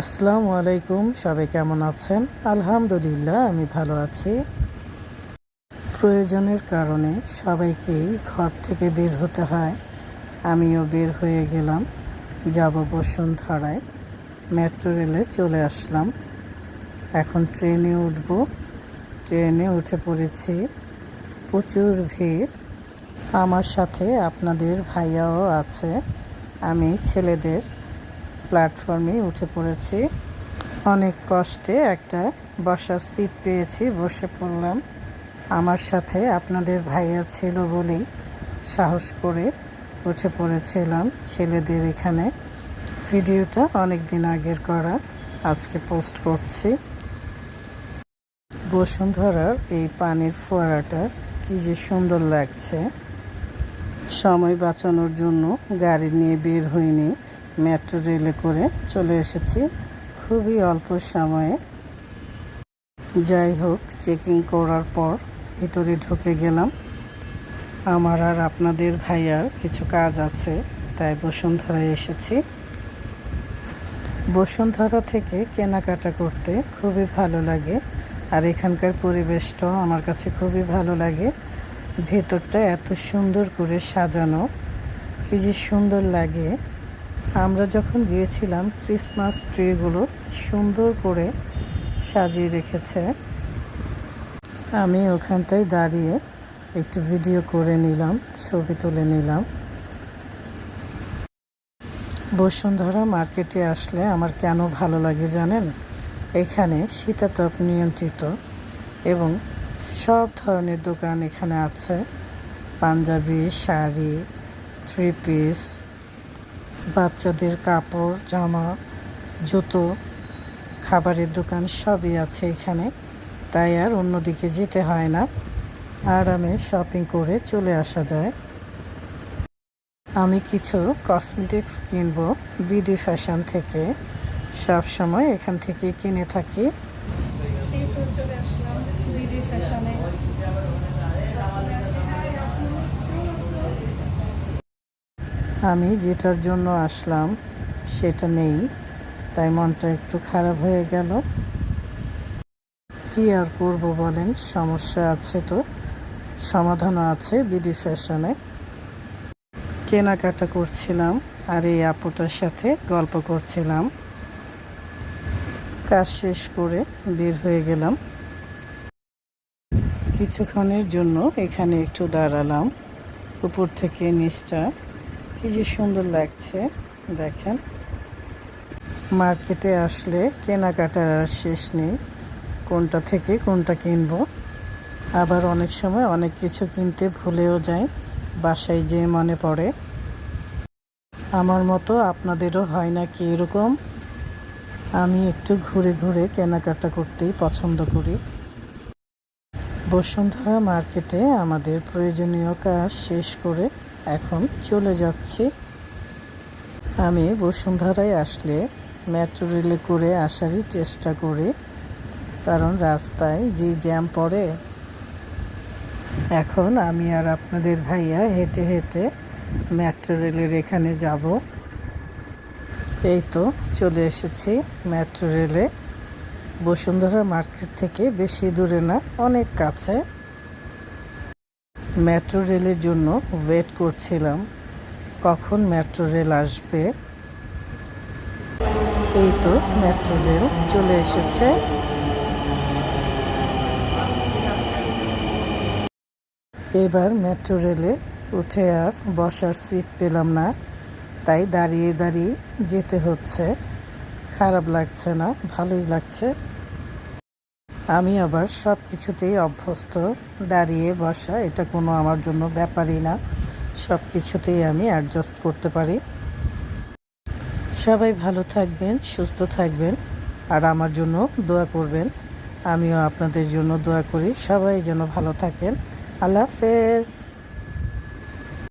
আসসালামু আলাইকুম, সবাই কেমন আছেন? আলহামদুলিল্লাহ, আমি ভালো আছি। প্রয়োজনের কারণে সবাইকেই ঘর থেকে বের হতে হয়। আমিও বের হয়ে গেলাম, যাব বসুন্ধরায়। মেট্রো রেলে চলে আসলাম। এখন ট্রেনে উঠব। ট্রেনে উঠে পড়েছি। প্রচুর ভিড়। আমার সাথে আপনাদের ভাইয়াও আছে। আমি ছেলেদের প্ল্যাটফর্মে উঠে পড়েছি। অনেক কষ্টে একটা বসার সিট পেয়েছি, বসে পড়লাম। আমার সাথে আপনাদের ভাইয়া ছিল বলেই সাহস করে উঠে পড়েছিলাম ছেলেদের এখানে। ভিডিওটা অনেক দিন আগের করা, আজকে পোস্ট করছি। বসুন্ধরার এই পানির ফোয়ারাটা কি যে সুন্দর লাগছে। সময় বাঁচানোর জন্য গাড়ি নিয়ে বের হইনি। মেট্রো রেলে করে চলে এসেছি খুবই অল্প সময়ে। যাই হোক, চেকিং করার পর ভিতরে ঢুকে গেলাম। আমার আর আপনাদের ভাইয়ার কিছু কাজ আছে, তাই বসুন্ধরায় এসেছি। বসুন্ধরা থেকে কেনাকাটা করতে খুবই ভালো লাগে, আর এখানকার পরিবেশটাও আমার কাছে খুবই ভালো লাগে। ভেতরটা এত সুন্দর করে সাজানো, কি যে সুন্দর লাগে। আমরা যখন গিয়েছিলাম ক্রিসমাস ট্রিগুলো সুন্দর করে সাজিয়ে রেখেছে, আমি ওখানটায় দাঁড়িয়ে একটু ভিডিও করে নিলাম, ছবি তুলে নিলাম। বসুন্ধরা মার্কেটে আসলে আমার কেন ভালো লাগে জানেন? এখানে শীতাতপ নিয়ন্ত্রিত এবং সব ধরনের দোকান এখানে আছে। পাঞ্জাবি, শাড়ি থ্রি পিস বাচ্চাদের কাপড়, জামা, জুতো, খাবারের দোকান সবই আছে এখানে। তাই আর অন্যদিকে যেতে হয় না। আরামে শপিং করে চলে আসা যায়। আমি কিছু কসমেটিক্স কিনব। বিডি ফ্যাশন থেকে। সব সময় এখান থেকে কিনে থাকি এই তো চলে আসলাম বিডি ফ্যাশনে আমি যেটার জন্য আসলাম, সেটা নেই। তাই মনটা একটু খারাপ হয়ে গেল। কি আর করব বলেন, সমস্যা আছে তো। সমাধানও আছে বিডি ফ্যাশনে। কেনাকাটা করছিলাম আর এই আপুটার সাথে গল্প করছিলাম। কাজ শেষ করে বের হয়ে গেলাম। কিছুক্ষণের জন্য এখানে একটু দাঁড়ালাম। উপর থেকে নিচটা কি যে সুন্দর লাগছে, দেখেন। মার্কেটে আসলে কেনাকাটার আর শেষ নেই, কোনটা থেকে কোনটা কিনব। আবার অনেক সময় অনেক কিছু কিনতে ভুলেও যাই, বাসায় যে মনে পড়ে। আমার মতো আপনাদেরও হয় না কি এরকম? আমি একটু ঘুরে ঘুরে কেনাকাটা করতেই পছন্দ করি। বসুন্ধরা মার্কেটে আমাদের প্রয়োজনীয় কাজ শেষ করে এখন চলে যাচ্ছি। আমি বসুন্ধরায় আসলে মেট্রো রেলে করে আসারই চেষ্টা করি, কারণ রাস্তায় যে জ্যাম পড়ে, এখন আমি আর আপনাদের ভাইয়া হেঁটে হেঁটে মেট্রো রেলের এখানে যাব। এই তো চলে এসেছি মেট্রো রেলে বসুন্ধরা মার্কেট থেকে বেশি দূরে না, অনেক কাছে। মেট্রো রেলের জন্য ওয়েট করছিলাম। কখন মেট্রো রেল আসবে? এই তো মেট্রো রেল চলে এসেছে। এবার মেট্রো রেলে উঠে আর বসার সিট পেলাম না, তাই দাঁড়িয়ে দাঁড়িয়ে যেতে হচ্ছে। খারাপ লাগছে না, ভালোই লাগছে। আমি আবার সব কিছুতেই অভ্যস্ত, দাঁড়িয়ে বসা, এটা কোনো আমার জন্য ব্যাপারই না। সব কিছুতেই আমি অ্যাডজাস্ট করতে পারি। সবাই ভালো থাকবেন, সুস্থ থাকবেন, আর আমার জন্য দোয়া করবেন। আমিও আপনাদের জন্য দোয়া করি। সবাই যেন ভালো থাকেন। আল্লাহ হাফেজ।